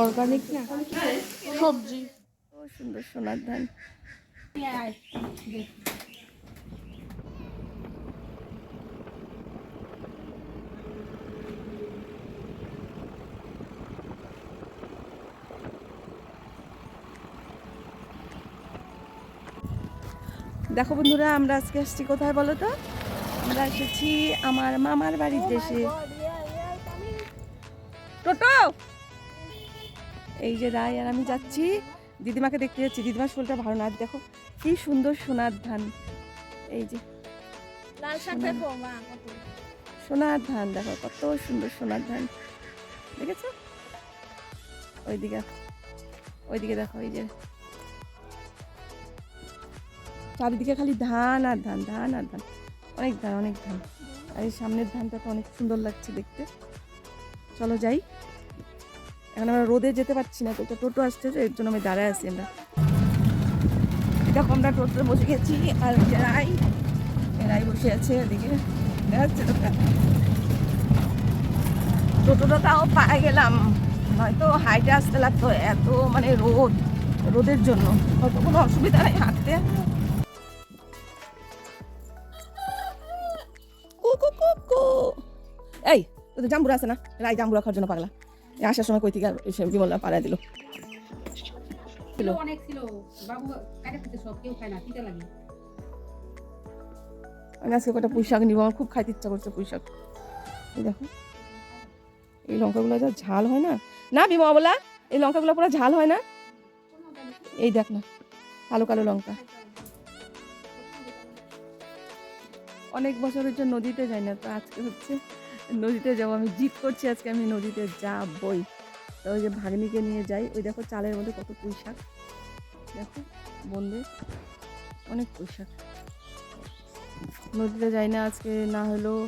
Organic না? সবজি। ও সুন্দর সোনার ধান। দেখো বন্ধুরা আমরা আজকে এসেছি কোথায় বলো তো? আমরা এসেছি আমার মামার বাড়ির দেশে। টোটো! এই যে রায় আর আমি যাচ্ছি। দিদিমাকে দেখতে যাচ্ছি। দিদিমার শোলটা ভালো না। দেখো কি সুন্দর সোনার ধান। এই যে সোনার ধান দেখো কত সুন্দর সোনার ধান। দেখেছ? ওইদিকে ওইদিকে দেখো এই যে। চারিদিকে খালি ধান আর ধান ধান আর ধান। অনেক ধান অনেক ধান। আর এই সামনের ধানটা তো অনেক সুন্দর লাগছে দেখতে। চলো যাই। এখন আমরা রোদে যেতে পারছি না, তো টোটো আসছে এর জন্য আমি দাঁড়ায় আছি আমরা। দেখো, আমরা টোটোতে বসে গেছি, আর রাই রাই বসে আছে এদিকে। দেখা যাচ্ছে টোটোটা তাও পায়ে গেলাম। নয়তো হাইটে আসতে লাগতো, এত মানে রোদ, রোদের জন্য। হয়তো কোনো অসুবিধা নেই হাঁটতে। এই তোদের জাম্বুরা আছে না? রাই জাম্বুরা খাওয়ার জন্য পাগলা। আসার সময় কই থেকে এসে বিমলা পাড়ায় দিল। অনেক ছিল। বাবু সব কেউ খায় না লাগে। আমি আজকে কটা পুঁই শাক নিবো আমার খুব খাইতে ইচ্ছা করছে পুঁই শাক এই দেখো। এই লঙ্কাগুলো যা ঝাল হয় না? না বিমা বলা এই লঙ্কাগুলো পুরো ঝাল হয় না? এই দেখ না কালো কালো লঙ্কা। অনেক বছরের জন্য নদীতে যাই না তো আজকে হচ্ছে নদীতে যাব, আমি জিদ করছি আজকে, আমি নদীতে যাবই। তো ওই যে ভাগ্নিকে নিয়ে যাই, ওই দেখো চালের মধ্যে কত পুঁই শাক। দেখো বন্ধু অনেক পুঁই শাক। নদীতে যাই না আজকে, না হলেও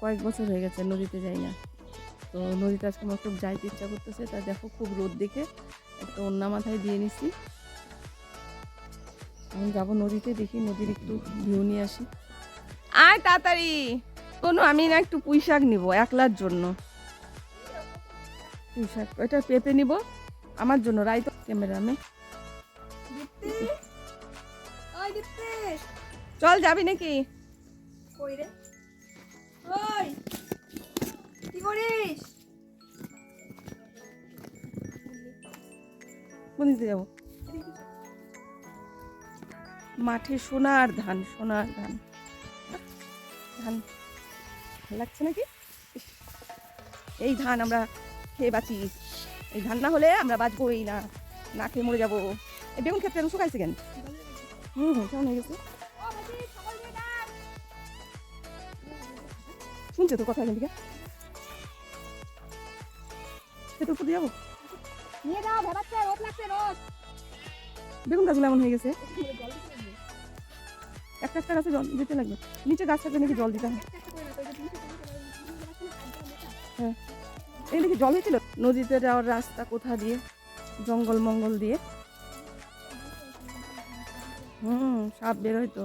কয়েক বছর হয়ে গেছে নদীতে যাই না। তো নদীতে আজকে আমার খুব যাইতে ইচ্ছা করতেছে, তা দেখো খুব রোদ দেখে একটা অন্য মাথায় দিয়ে নিছি। আমি যাব নদীতে, দেখি নদীর একটু ভিউ নিয়ে আসি। আয় তাড়াতাড়ি! কোনো আমি না একটু পুঁই শাক নিবো একলার জন্য। পুঁই শাক ওইটা পেঁপে নিব আমার জন্য রাই তো ক্যামেরামে চল যাবি নাকি? কোন দিকে যাব? মাঠে সোনার ধান সোনার ধান। ধান ভালো লাগছে নাকি? এই ধান আমরা খেয়ে বাঁচি। এই ধান না হলে আমরা বাঁচবোই না। না খেয়ে মরে যাব। এই বেগুন ক্ষেত্রে শুকাইছে কেন? হুম হুম কেমন হয়ে গেছে? শুনছে তো কথা এখান খেতে উপর যাব? নিয়ে যাও ভেবাচ্ছে রোদ লাগছে রোদ। বেগুন গাছগুলো এমন হয়ে গেছে। একটা একটা গাছে জল দিতে লাগবে। নিচে গাছ থাকলে নাকি জল দিতে হয় জল হয়েছিল? নদীতে যাওয়ার রাস্তা কোথা দিয়ে? জঙ্গল মঙ্গল দিয়ে? হুম সাপ বের হয়তো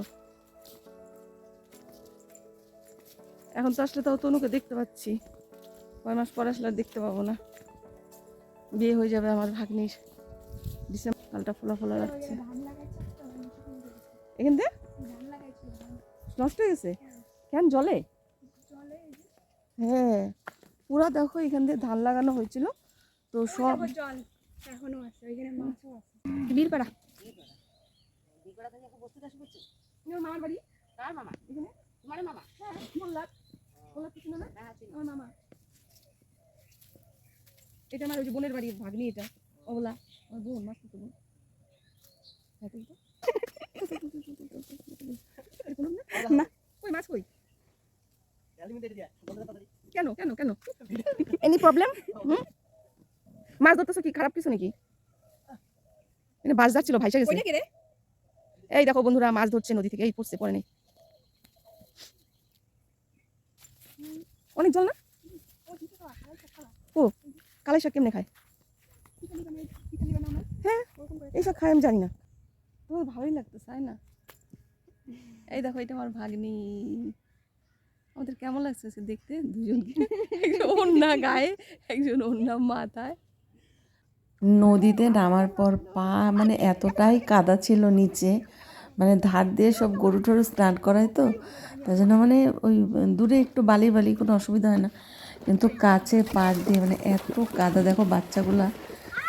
এখন তো আসলে তাও তনুকে দেখতে পাচ্ছি। কয় মাস পর আসলে দেখতে পাবো না। বিয়ে হয়ে যাবে আমার ভাগ্নির। ডিসেম্বর কালটা ফোলা ফোলা লাগছে। এখান থেকে নষ্ট হয়ে গেছে? কেন জলে? হ্যাঁ। পুরা দেখো এখান দিয়ে ধান লাগানো হয়েছিল। তো সব জল এখনও আছে ওইখানে মাছও আছে। বীরপাড়া। ওর মামার বাড়ি। কার মামা? তোমার মামা? হ্যাঁ মোল্লার। মোল্লার কিছু না হ্যাঁ আমার মামা। এটা আমার ওই যে বোনের বাড়ির ভাগ্নি এটা ওগুলা আমার বোন মাছ তো বোন। হ্যাঁ। না? কই মাছ কই? কেন কেন কেন? এনি প্রবলেম হুম? মাছ ধরতেছো কি? খারাপ কিছু নাকি? এনে বাস যাচ্ছিল ভাইসা গেছে। এই দেখো বন্ধুরা মাছ ধরছে নদী থেকে এই পড়ছে পড়ে নেই। অনেক জল না? ও কালাই শাক কেমনে খায়? হ্যাঁ এইসব খাই আমি জানি না। তোমার ভালোই লাগতো তাই না? এই দেখো এটা আমার ভাগ্নি। আমাদের কেমন লাগছে দেখতে? দুজনকে। একজন অন্যা গায়ে, একজন অন্য মাথায়। নদীতে নামার পর পা মানে এতটাই কাদা ছিল নিচে মানে ধার দিয়ে সব গরু টরু স্নান করায় তো, তার জন্য মানে ওই দূরে একটু বালি বালি, কোনো অসুবিধা হয় না। কিন্তু কাছে পাড় দিয়ে মানে এত কাদা, দেখো বাচ্চাগুলা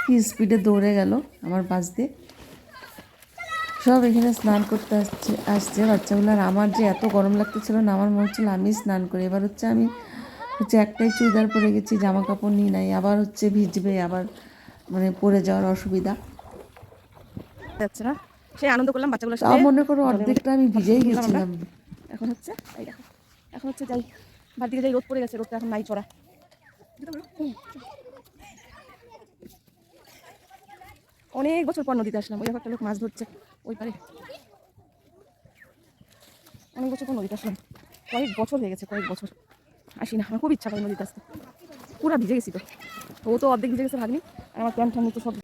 কি স্পিডে দৌড়ে গেল আমার পাশ দিয়ে। সব এখানে স্নান করতে আসছে আসছে। বাচ্চাগুলো আর আমার যে এত গরম লাগতেছিল না আমার মনে হচ্ছিল আমি স্নান করি। এবার হচ্ছে আমি হচ্ছে একটাই চুড়িদার পরে গেছি জামা কাপড় নিয়ে নাই। আবার হচ্ছে ভিজবে আবার মানে পরে যাওয়ার অসুবিধা। যাচ্ছে না? সেই আনন্দ করলাম বাচ্চাগুলোর তাও মনে করো অর্ধেকটা আমি ভিজেই গেছিলাম। এখন হচ্ছে এখন হচ্ছে যাই বাদ দিকে যাই রোদ পড়ে গেছে রোদটা এখন নাই চড়া অনেক বছর পর নদীতে আসলাম ওই একটা লোক মাছ ধরছে। ওই পারে। অনেক বছর কোনো নদীতে আসলাম। কয়েক বছর হয়ে গেছে, কয়েক বছর। আসি না, আমার খুব ইচ্ছা করে নদীতে আসতে। পুরা ভিজে গেছি তো। ও তো অর্ধেক ভিজে গেছে, ভাগ্নি। আর আমার প্যান্ট ঠ্যান্ট তো সব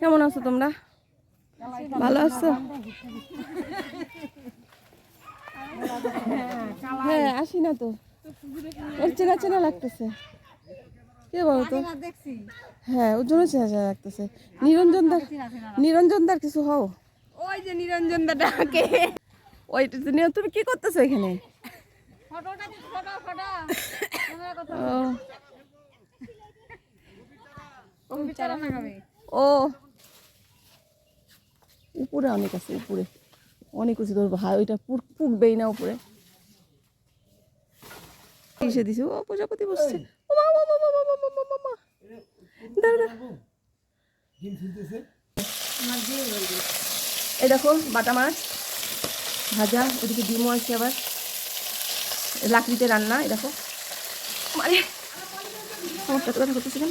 কেমন আছো তোমরা? ভালো আছো? হ্যাঁ আসি না তো। ওর চেনা চেনা লাগতেছে। কে বলতো দেখছি। হ্যাঁ ওর জন্য চেনা চেনা লাগতেছে। নিরঞ্জন দার নিরঞ্জন দার কিছু হও। ওই যে নিরঞ্জন দা ডাকে ওই তুমি কি করতেছো এখানে? ও। উপরে অনেক আছে উপরে। অনেক উঁচু ধরবো। হা ওইটা পুকবেই না উপরে। এসে দিছে। ও প্রজাপতি বসছে। এই। দেখো বাটা মাছ। ভাজা ওদিকে ডিমও আছে আবার। লাকড়িতে রান্না এই দেখো। মানে আমার টাকা কথা করতেছিলাম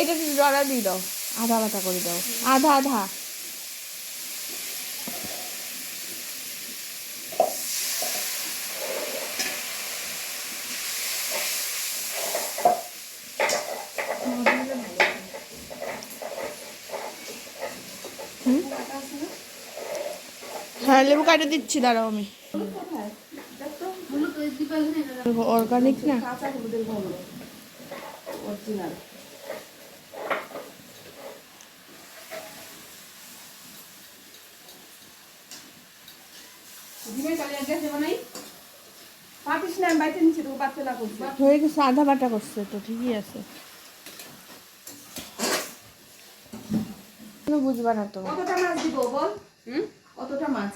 এটা তুমি জড়া দিয়ে দাও। আধা আধা করে দাও। আধা আধা। হ্যাঁ লেবু কাটে দিচ্ছি, দাঁড়াও আমি। অর্গানিক না? কাঁচা হলুদের গন্ধ অরিজিনাল হয়ে গেছে আধা বাটা করছে তো ঠিকই আছে। বুঝবা না তো। কতটা মাছ দিব বল? হুম? কতটা মাছ?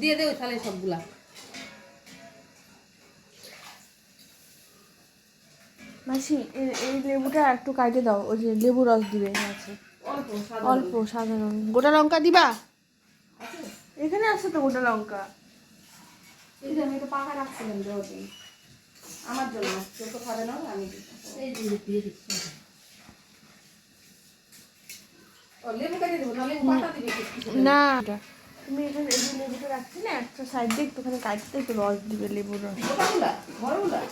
দিয়ে দে ওই থালে সবগুলা। মাসি এই এই লেবুটা একটু কাটে দাও ওই যে লেবু রস দিবে আছে। অল্প সাধারণ। গোটা লঙ্কা দিবা? এখানে আছে তো গোটা লঙ্কা। আমি তো পাকা রাখছিলাম আমার জন্য তো খাবে না আমি দিব। এই যে দিয়ে দিচ্ছি ও লেবু কেটে দেবো না লেবু পাতা দিবে কিছু। না তুমি এখানে এই লেবুটা রাখছি না একটা সাইড দিয়ে একটুখানি কাটতে একটু রস দিবে লেবুর রস।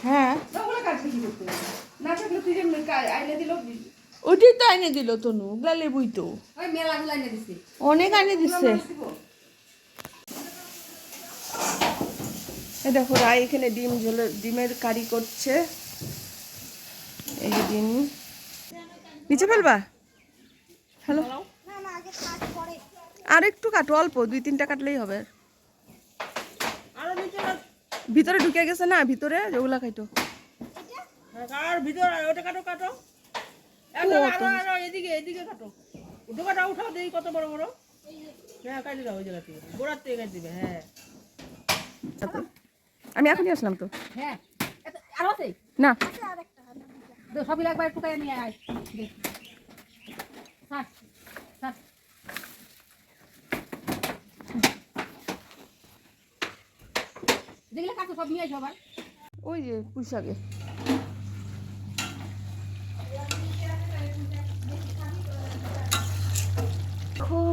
হ্যাঁ। কাটবে কি করতে? না থাকলে তুই যেমনি আইনে দিল ওইটাই তো এনে দিল তনু ওগুলা লেবুই তো। ওই মেলাগুলা এনে দিছি। অনেক এনে দিচ্ছে দেখো রায় এখানে ডিম ঝোলে ডিমের কারি করছে। এই ডিম। নিচে ফেলবা। হ্যালো আর একটু কাটো অল্প দুই তিনটা কাটলেই হবে। ভিতরে ঢুকে গেছে না ভিতরে ওগুলা খাইতো। আর ভিতর ওটা কাটো কাটো। আরও আরও আরও এদিকে এদিকে কাটো। ডোকাটা উঠাও দেখি কত বড় বড়। হ্যাঁ কাটি দাও ওই জায়গা থেকে। গোড়ার থেকে কাটি দিবে হ্যাঁ। আমি এখনই আসলাম তো। হ্যাঁ আছে? না। সবই একবার টুকাই নিয়ে আয়। দে। ছাড়, ছাড়। যেগুলো কাটছো সব নিয়ে আসো আবার ওই যে পুঁইশাকে। দেখো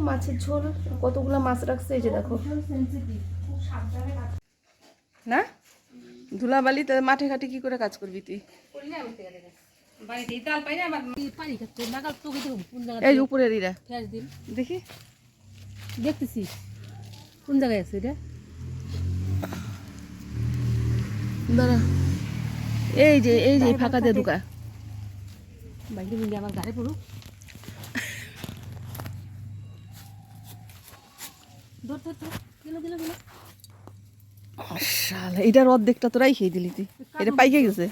মাছের ঝোল কতগুলো মাছ রাখছে এই যে দেখো। না? ধুলাবালি তো মাঠে ঘাটে কি করে কাজ করবি তুই? এই যে উপরের ইরা। দেখি। দেখতেছিস কোন জায়গায় আছে এটা? দাঁড়া। এই যে এই যে ফাঁকা দিয়ে ঢুকা। বাইরে আমার গাড়ি পড়ুক ধর ধর ধর গেল গেল গেল শালা এটার অর্ধেকটা তোরাই খেয়ে দিলি তুই। এটা পাইকে গেছে।